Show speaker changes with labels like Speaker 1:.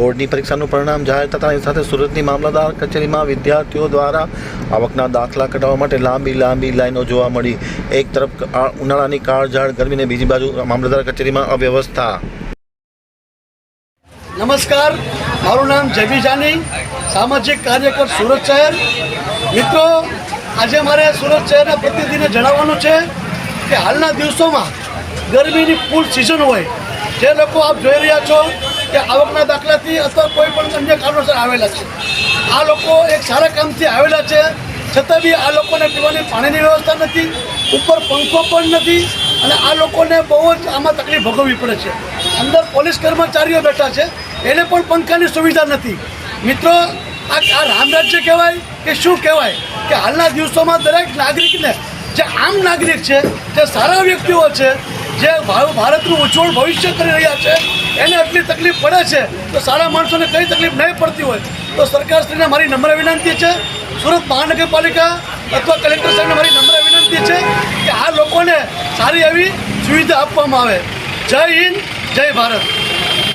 Speaker 1: બોર્ડની પરીક્ષાનું પરિણામ જાહેર થતાની સાથે સુરતની મામલતદાર કચેરીમાં વિદ્યાર્થીઓ દ્વારા આવકના દાખલા કઢાવવા માટે લાંબી લાંબી લાઈનો જોવા મળી. એક તરફ ઉનાળાની કાળઝાળ ગરમીને બીજી બાજુ મામલતદાર કચેરીમાં અવ્યવસ્થા.
Speaker 2: નમસ્કાર. મારું નામ જયબી જાની, સામાજિક કાર્યકર સુરત શહેર. મિત્રો, આજે મારે સુરત શહેરના પ્રતિનિધિને જણાવવાનું છે કે હાલના દિવસોમાં ગરમીની ફૂલ સિઝન હોય. જે લોકો આપ જોઈ રહ્યા છો કે આવકના દાખલાથી અથવા કોઈ પણ અન્ય કારણોસર આવેલા છે. આ લોકો એક સારા કામથી આવેલા છે. છતાં બી આ લોકોને પીવાની પાણીની વ્યવસ્થા નથી, ઉપર પંખો પણ નથી અને આ લોકોને બહુ જ આમાં તકલીફ ભોગવવી પડે છે. અંદર પોલીસ કર્મચારીઓ બેઠા છે. એને પણ પંખાની સુવિધા નથી. મિત્રો, આ આ રામરાજ્ય કહેવાય કે શું કહેવાય? કે હાલના દિવસોમાં દરેક નાગરિકને જે આમ નાગરિક છે, જે સારા વ્યક્તિઓ છે જે ભારતનું ઉજ્જવળ ભવિષ્ય કરી રહ્યા છે, એને આટલી તકલીફ પડે છે, તો સારા માણસોને કઈ તકલીફ નહીં પડતી હોય? તો સરકારશ્રીને મારી નમ્ર વિનંતી છે, સુરત મહાનગરપાલિકા અથવા કલેક્ટર સાહેબને મારી નમ્ર વિનંતી છે કે આ લોકોને સારી એવી સુવિધા આપવામાં આવે. જય હિન્દ, જય ભારત.